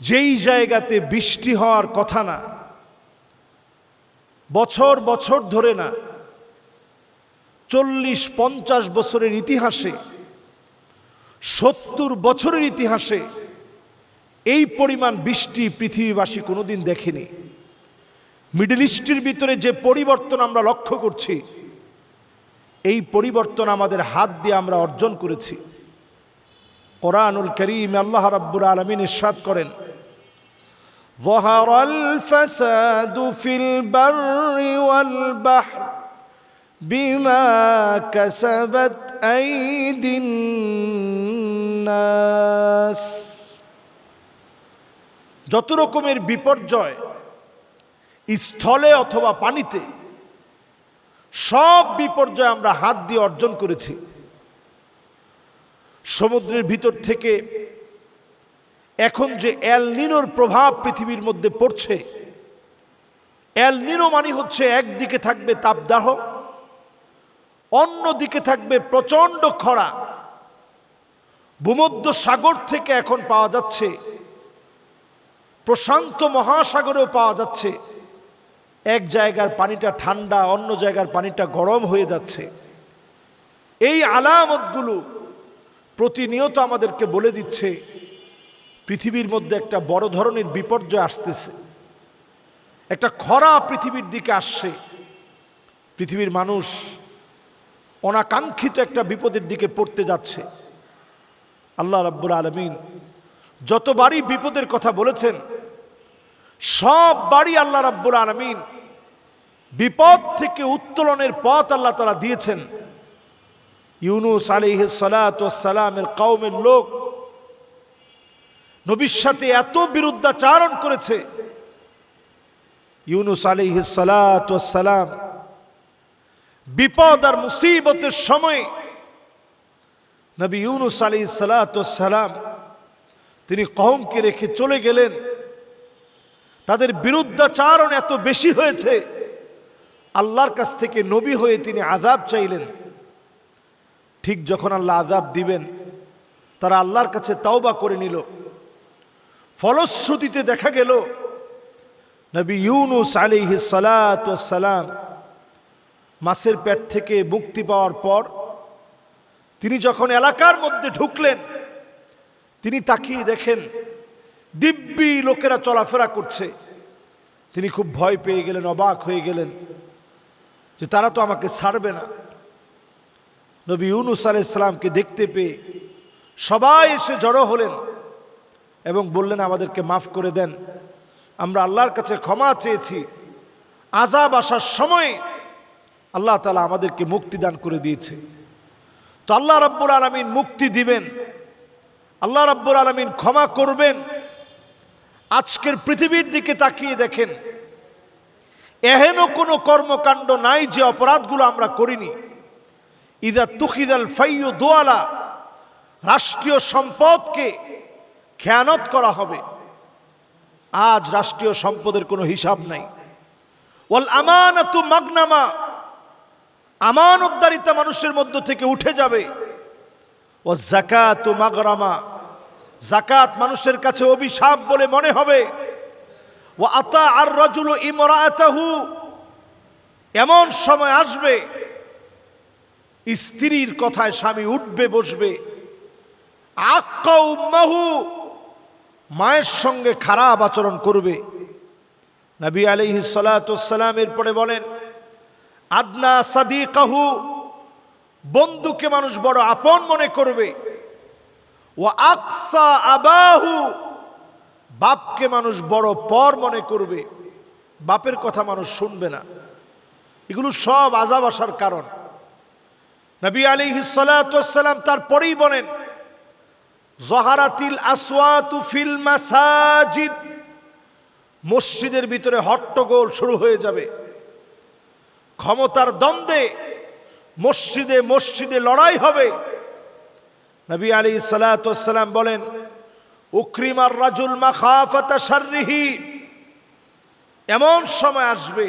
যেই জায়গাতে বৃষ্টি হওয়ার কথা না, বছর বছর ধরে না, চল্লিশ পঞ্চাশ বছরের ইতিহাসে, সত্তর বছরের ইতিহাসে এই পরিমাণ বৃষ্টি পৃথিবীবাসী কোনোদিন দেখেনি। মিডল ইস্টের ভিতরে যে পরিবর্তন আমরা লক্ষ্য করছি, এই পরিবর্তন আমাদের হাত দিয়ে আমরা অর্জন করেছি। কোরআনুল করিম আল্লাহ রাব্বুল আলমিন ইরশাদ করেন ظهر الفساد في البر والبحر بما كسبت أيدي الناس যত রকমের বিপর্যয় স্থলে অথবা পানিতে সব বিপর্যয় আমরা হাত দিয়ে অর্জন করেছি সমুদ্রের ভিতর থেকে এখন যে অ্যাল নিনোর প্রভাব পৃথিবীর মধ্যে পড়ছে অ্যাল নিনো মানে হচ্ছে একদিকে থাকবে তাপদাহ, অন্যদিকে থাকবে প্রচণ্ড খরা। ভূমধ্য সাগর থেকে এখন পাওয়া যাচ্ছে, প্রশান্ত মহাসাগরেও পাওয়া যাচ্ছে। এক জায়গার পানিটা ঠান্ডা, অন্য জায়গার পানিটা গরম হয়ে যাচ্ছে। এই আলামতগুলো প্রতিনিয়ত আমাদেরকে বলে দিচ্ছে পৃথিবীর মধ্যে একটা বড় ধরনের বিপর্যয় আসতেছে। একটা খরা পৃথিবীর দিকে আসছে। পৃথিবীর মানুষ অনাকাঙ্ক্ষিত একটা বিপদের দিকে পড়তে যাচ্ছে। আল্লাহ রাব্বুল আলমিন যতবারই বিপদের কথা বলেছেন সব বাড়ি আল্লাহ রাব্বুল আলমিন বিপদ থেকে উত্তোলনের পথ আল্লাহ তারা দিয়েছেন। ইউনুস আলিহ সালাতামের কৌমের লোক নবীর সাথে এত বিরুদ্ধাচারণ করেছে। ইউনুস আলিহ সালাতাম বিপদ আর মুসিবতের সময় নবী ইউনুস আলী সালাতাম তিনি কহমকে রেখে চলে গেলেন। তাদের বিরুদ্ধাচারণ এত বেশি হয়েছে, আল্লাহর কাছ থেকে নবী হয়ে তিনি আজাব চাইলেন। ঠিক যখন আল্লাহ আজাব দিবেন, তারা আল্লাহর কাছে তাওবা করে নিল। ফলশ্রুতিতে দেখা গেল, নবী ইউনুস আলিহি সালাম মাসের পেট থেকে মুক্তি পাওয়ার পর তিনি যখন এলাকার মধ্যে ঢুকলেন, তিনি তাকিয়ে দেখেন, দিব্যি লোকেরা চলাফেরা করছে। তিনি খুব ভয় পেয়ে গেলেন, অবাক হয়ে গেলেন যে তারা তো আমাকে ছাড়বে না। নবী ইউনুস আলাইসালামকে দেখতে পেয়ে সবাই এসে জড়ো হলেন। এবং বললেন, আমাদেরকে মাফ করে দেন। আমরা আল্লাহর কাছে ক্ষমা চেয়েছি। আজাব আসার সময় আল্লাহ তালা আমাদেরকে মুক্তি দান করে দিয়েছে। তো আল্লাহ রব্বুর আলমিন মুক্তি দিবেন। আল্লাহ রব্বুর আলমিন ক্ষমা করবেন। আজকের পৃথিবীর দিকে তাকিয়ে দেখেন, এহেন কোনো কর্মকাণ্ড নাই যে অপরাধগুলো আমরা করিনি। ইদা তুখিদাল ফাইয়ু দোয়ালা রাষ্ট্রীয় সম্পদকে খেয়ানত করা হবে। আজ রাষ্ট্রীয় সম্পদের কোনো হিসাব নাই। ওয়াল আমানাতু মাগনামা, আমানতদারিতা মানুষের মধ্য থেকে উঠে যাবে। ও জাকাত মাগরামা জাকাত মানুষের কাছে অভিশাপ বলে মনে হবে। ও আতা আর রজুল ইমরাতাহু, এমন সময় আসবে, স্ত্রীর কথায় স্বামী উঠবে, বসবে। আক্কাউম্মাহু মায়ের সঙ্গে খারাপ আচরণ করবে। নবী আলিহি সালাম এরপরে বলেন, আদনা সাদি কাহু বন্ধুকে মানুষ বড় আপন মনে করবে। ও আকসা আবাহু, বাপকে মানুষ বড় পর মনে করবে। বাপের কথা মানুষ শুনবে না। এগুলো সব আজাব আসার কারণ। নবী আলী সালাম তারপরেই বলেন জহারাতিল আসওয়াতু ফিল মাসাজিদ। মসজিদের ভিতরে হট্টগোল শুরু হয়ে যাবে। ক্ষমতার দ্বন্দ্বে মসজিদে মসজিদে লড়াই হবে। নবী আলী সালাতাম বলেন, উক্রিমার রাজুল মাখাফাতা শাররিহি। এমন সময় আসবে,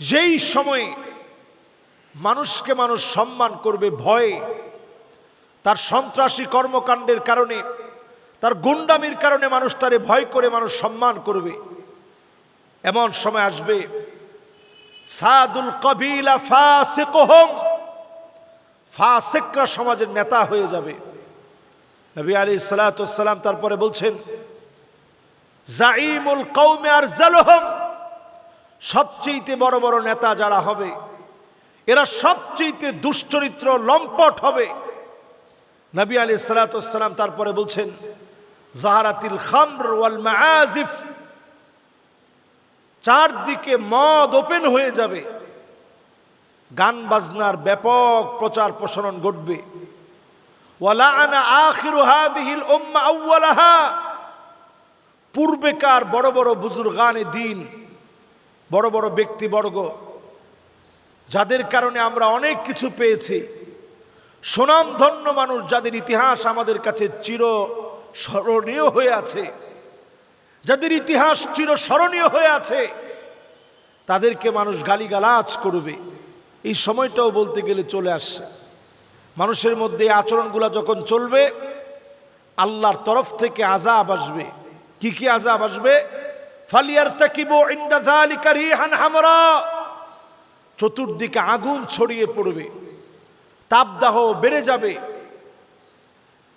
যেই সময়ে মানুষকে মানুষ সম্মান করবে ভয়ে তার সন্ত্রাসী কর্মকাণ্ডের কারণে, তার গুন্ডামির কারণে মানুষ তারে ভয় করে, মানুষ সম্মান করবে। এমন সময় আসবে, সাদুল কবিলা ফাসিকহম, ফাসিকরা সমাজের নেতা হয়ে যাবে। নবী আলী সালাতাম তারপরে বলছেন জাইমুল কৌমে আর জালহম সবচেয়ে বড় বড় নেতা যারা হবে, এরা সবচেয়ে দুশ্চরিত্র লম্পট হবে। নবী আলী সালাতাম তারপরে বলছেন, জাহারাতিল খামর ওয়াল মাআজিফ চারদিকে মদ ওপেন হয়ে যাবে। গান বাজনার ব্যাপক প্রচার প্রসারণ ঘটবে। পূর্বেকার বড় বড় বুজুর্গানে দিন, বড় বড় ব্যক্তিবর্গ, যাদের কারণে আমরা অনেক কিছু পেয়েছি। সুনামধন্য মানুষ যাদের ইতিহাস আমাদের কাছে চির স্মরণীয় হয়ে আছে। যাদের ইতিহাস চির স্মরণীয় হয়ে আছে, তাদেরকে মানুষ গালিগালাজ করবে। এই সময়টাও বলতে গেলে চলে আসছে। মানুষের মধ্যে আচরণগুলো যখন চলবে, আল্লাহর তরফ থেকে আজাব আসবে। কি কি আজাব আসবে? ফালিয়ার তাকিবু ইনদা যালিকা রিহান হামরা। চতুর্দিকে আগুন ছড়িয়ে পড়বে। তাপদাহ বেড়ে যাবে।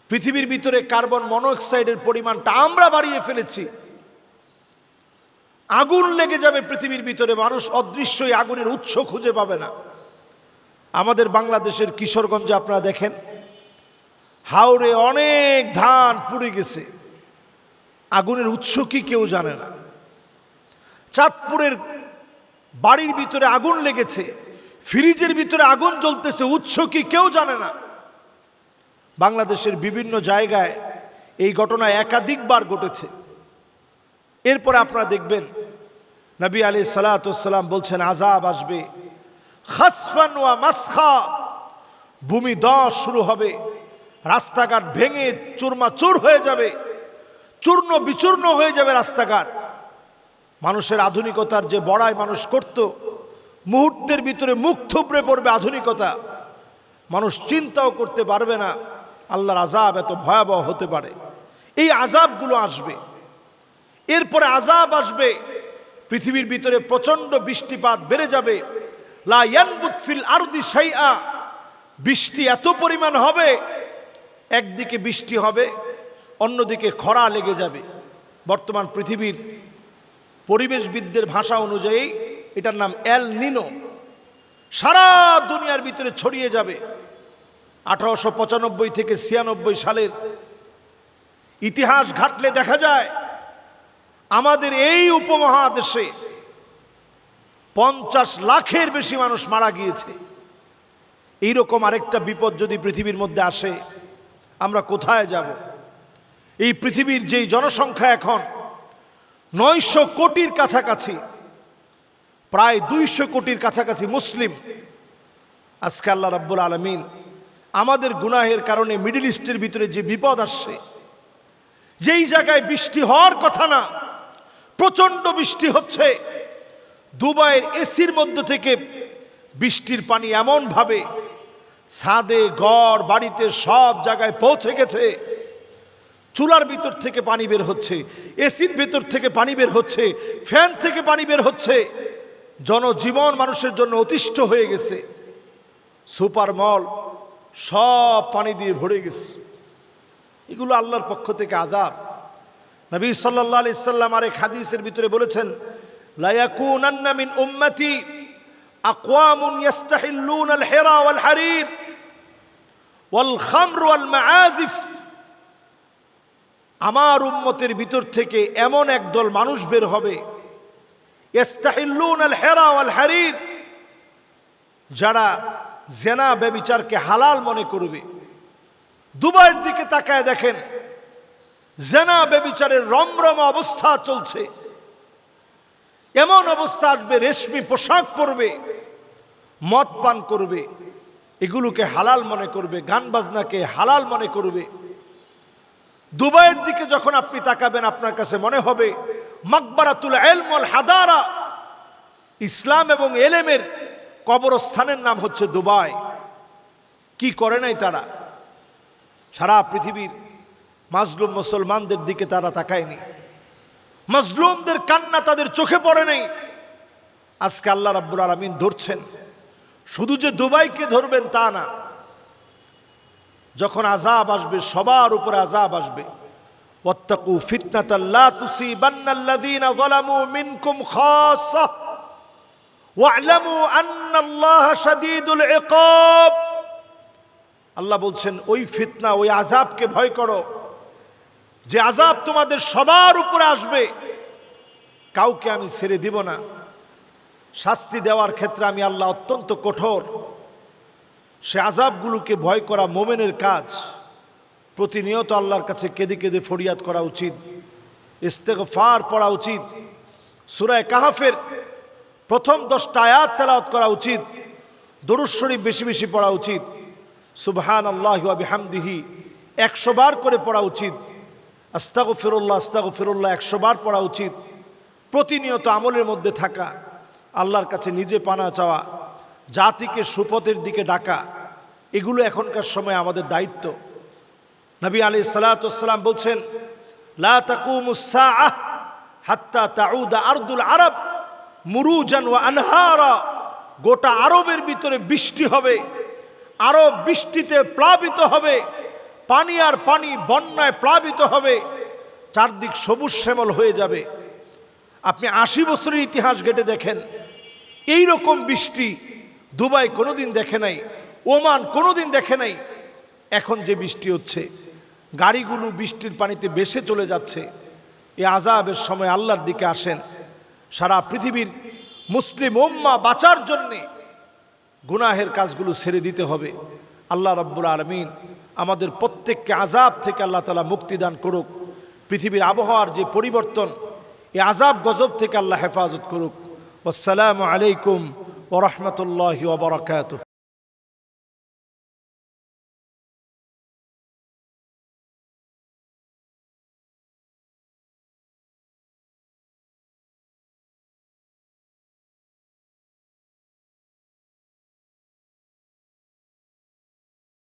পৃথিবীর ভিতরে কার্বন মনোক্সাইডের পরিমাণটা আমরা বাড়িয়ে ফেলেছি। আগুন লেগে যাবে পৃথিবীর ভিতরে, মানুষ অদৃশ্যই আগুনের উৎস খুঁজে পাবে না। আমাদের বাংলাদেশের কিশোরগঞ্জে আপনারা দেখেন হাওড়ে অনেক ধান পুড়ে গেছে। আগুনের উৎস কি কেউ জানে না। চাঁদপুরের বাড়ির ভিতরে আগুন লেগেছে। ফ্রিজের ভিতরে আগুন জ্বলতেছে, উৎস কি কেউ জানে না। বাংলাদেশের বিভিন্ন জায়গায় এই ঘটনা একাধিকবার ঘটেছে। এরপরে আপনারা দেখবেন, নবী আলী সালাতাম বলছেন আজাব আসবে। খাসফান ওয়া মাসখা, ভূমি দশ শুরু হবে। রাস্তাঘাট ভেঙে চুরমা চুর হয়ে যাবে। চূর্ণ বিচূর্ণ হয়ে যাবে রাস্তাঘাট। মানুষের আধুনিকতার যে বড়াই মানুষ করত মুহূর্তের ভিতরে মুখ থুবড়ে পড়বে আধুনিকতা। মানুষ চিন্তাও করতে পারবে না, আল্লাহর আজাব এত ভয়াবহ হতে পারে। এই আজাবগুলো আসবে। এরপরে আজাব আসবে, পৃথিবীর ভিতরে প্রচণ্ড বৃষ্টিপাত বেড়ে যাবে। লা ইয়ানবুত ফিল আরদি শাইআ, বৃষ্টি এত পরিমাণ হবে, একদিকে বৃষ্টি হবে, অন্যদিকে খরা লেগে যাবে। বর্তমান পৃথিবীর পরিবেশবিদদের ভাষা অনুযায়ী এটার নাম এল নিনো। সারা দুনিয়ার ভিতরে ছড়িয়ে যাবে। আঠারোশো পঁচানব্বই থেকে ছিয়ানব্বই সালের ইতিহাস ঘাটলে দেখা যায়, আমাদের এই উপমহাদেশে পঞ্চাশ লাখের বেশি মানুষ মারা গিয়েছে। এইরকম আরেকটা বিপদ যদি পৃথিবীর মধ্যে আসে, আমরা কোথায় যাব? এই পৃথিবীর যেই জনসংখ্যা এখন নয়শো কোটির কাছাকাছি প্রায় দুইশো কোটির কাছাকাছি মুসলিম। আজকে আল্লাহ রাব্বুল আলমিন আমাদের গুনাহের কারণে মিডিল ইস্টের ভিতরে যে বিপদ আসছে, যেই জায়গায় বৃষ্টি হওয়ার কথা না, প্রচণ্ড বৃষ্টি হচ্ছে, দুবাইয়ের এসির মধ্য থেকে বৃষ্টির পানি এমনভাবে ছাদে, ঘর, বাড়িতে সব জায়গায় পৌঁছে গেছে। চুলার ভিতর থেকে পানি বের হচ্ছে, এসির ভেতর থেকে পানি বের হচ্ছে, ফ্যান থেকে পানি বের হচ্ছে। জনজীবন মানুষের জন্য অতিষ্ঠ হয়ে গেছে। সুপার মল, সব পানি দিয়ে ভরে গেছে। এগুলো আল্লাহর পক্ষ থেকে আজাব নবী সাল্লাহ আলি সাল্লাম আরেক হাদিসের ভিতরে বলেছেন লায়াকুনান্না মিন উম্মতি আকওয়ামুন ইয়াস্তাহিল্লুন আল হেরা ওয়াল হারির ওয়াল খামর ওয়াল মাআজিফ আমার উম্মতের ভিতর থেকে এমন একদল মানুষ বের হবে ইস্তাহিল্লুন আল হেরা ওয়াল হারির যারা জেনা ব্যবিচারকে হালাল মনে করবে, দুবাইয়ের দিকে তাকায় দেখেন, জেনা ব্যবিচারের রমরম অবস্থা চলছে। এমন অবস্থা আসবে, রেশমি পোশাক পরবে, মদ পান করবে, এগুলোকে হালাল মনে করবে, গান বাজনাকে হালাল মনে করবে। দুবাইয়ের দিকে যখন আপনি তাকাবেন, আপনার কাছে মনে হবে মাকবারাতুল এলমল হাদারা। ইসলাম এবং এলেমের কবরস্থানের নাম হচ্ছে দুবাই। কি করে নাই তারা? সারা পৃথিবীর মাজলুম মুসলমানদের দিকে তারা তাকায়নি। মাজলুমদের কান্না তাদের চোখে পড়ে নেই। আজকে আল্লাহ রাব্বুল আলমিন ধরছেন। শুধু যে দুবাইকে ধরবেন তা না, যখন আজাব আসবে, সবার উপরে আজাব আসবে। ওয়াত্তাকু ফিতনাতাল্লা তুসিবান্নাল্লাযীনা যালামু মিনকুম খাসসাহ ওয়া'লামু আন্নাল্লাহা শাদীদুল ইকাব। আল্লাহ বলছেন, ওই ফিতনা, ওই আজাবকে ভয় করো। যে আজাব তোমাদের সবার উপরে আসবে, কাউকে আমি ছেড়ে দিব না। শাস্তি দেওয়ার ক্ষেত্রে আমি আল্লাহ অত্যন্ত কঠোর। সে আজাবগুলোকে ভয় করা মোমেনের কাজ। প্রতিনিয়ত আল্লাহর কাছে কেঁদে কেঁদে ফরিয়াদ করা উচিত। ইস্তেগফার পড়া উচিত। সুরায় কাহাফের প্রথম দশটা আয়াত তেলাওয়াত করা উচিত। দরুদ শরীফ বেশি বেশি পড়া উচিত। সুবহান আল্লাহ বিহামদিহি একশো বার করে পড়া উচিত। আস্তাগ ফিরুল্লাহ আস্তাগ ফিরুল্লাহ একশো বার পড়া উচিত। প্রতিনিয়ত আমলের মধ্যে থাকা, আল্লাহর কাছে নিজে পানা চাওয়া, জাতিকে সুপথের দিকে ডাকা, এগুলো এখনকার সময় আমাদের দায়িত্ব। নবী আলী সালাতাম বলছেন আরদুল আরব মুরুজান ওয়া আনহারা। গোটা আরবের ভিতরে বৃষ্টি হবে, আরব বৃষ্টিতে প্লাবিত হবে, পানি আর পানি বন্যায় প্লাবিত হবে, চারদিক সবুজ শ্যামল হয়ে যাবে। আপনি আশি বছরের ইতিহাস ঘেটে দেখেন, এই রকম বৃষ্টি দুবাই কোনোদিন দেখে নাই, ওমান কোনোদিন দেখে নাই, এখন যে বৃষ্টি হচ্ছে। গাড়িগুলো বৃষ্টির পানিতে বেসে চলে যাচ্ছে। এই আজাবের সময় আল্লাহর দিকে আসেন। সারা পৃথিবীর মুসলিম ওম্মা বাঁচার জন্যে গুনাহের কাজগুলো ছেড়ে দিতে হবে। আল্লাহ রব্বুল আলমিন আমাদের প্রত্যেককে আজাব থেকে আল্লাহ তালা মুক্তিদান করুক। পৃথিবীর আবহাওয়ার যে পরিবর্তন এই আজাব গজব থেকে আল্লাহ হেফাজত করুক। আসসালামু আলাইকুম ওরহমতুল্লাহ ওবরাকাত